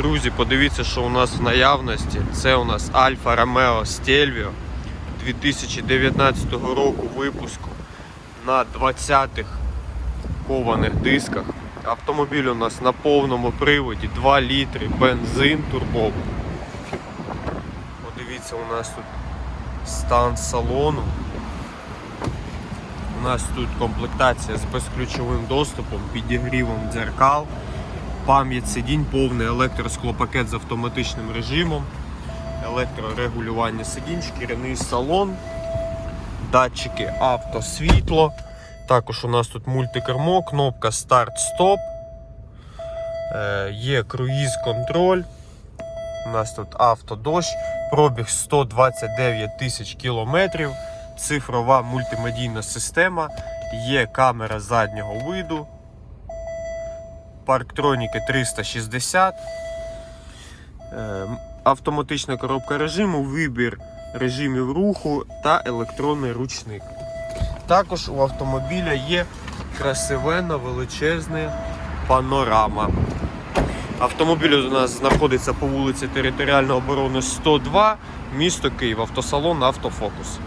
Друзі, подивіться, що у нас в наявності. Це у нас Альфа Ромео Stelvio 2019 року випуску на 20-х кованих дисках. Автомобіль у нас на повному приводі, 2 літри, бензин турбовий. Подивіться, у нас тут стан салону. У нас тут комплектація з безключовим доступом, підігрівом дзеркал, пам'ять сидінь, повний електросклопакет з автоматичним режимом, електрорегулювання сидінь, шкіряний салон, датчики автосвітло. Також у нас тут мультикермо, кнопка старт-стоп, е, є круїз-контроль. У нас тут автодощ, пробіг 129 тисяч кілометрів, цифрова мультимедійна система, є камера заднього виду, парктроніки 360, е, автоматична коробка режиму, вибір режимів руху та електронний ручник. Також у автомобіля є красивенна величезна панорама. Автомобіль у нас знаходиться по вулиці Територіальної оборони 102, місто Київ, автосалон Автофокус.